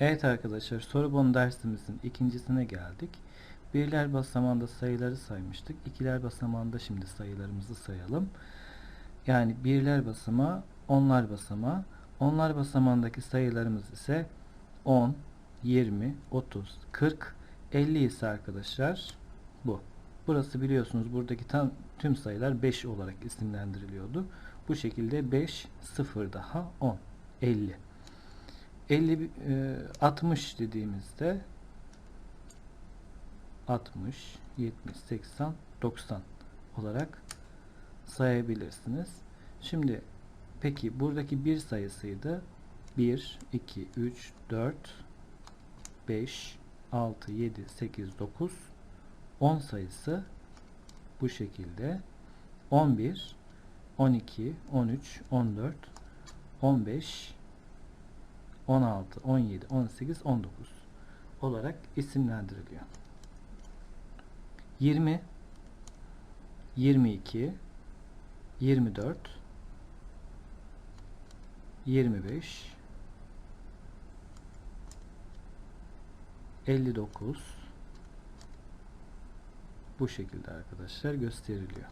Evet arkadaşlar soru dersimizin ikincisine geldik. Birler basamağında sayıları saymıştık. İkiler basamağında şimdi sayılarımızı sayalım. Yani birler basamağı, onlar basamağı. Onlar basamağındaki sayılarımız ise 10, 20, 30, 40, 50 ise arkadaşlar bu. Burası biliyorsunuz buradaki tam tüm sayılar 5 olarak isimlendiriliyordu. Bu şekilde 5, 0 daha 10, 50. 50 e, 60 dediğimizde 60 70 80 90 olarak sayabilirsiniz. Şimdi peki buradaki bir sayısıydı. 1 2 3 4 5 6 7 8 9 10 sayısı bu şekilde 11 12 13 14 15 16, 17, 18, 19 olarak isimlendiriliyor. 20, 22, 24, 25, 59 bu şekilde arkadaşlar gösteriliyor.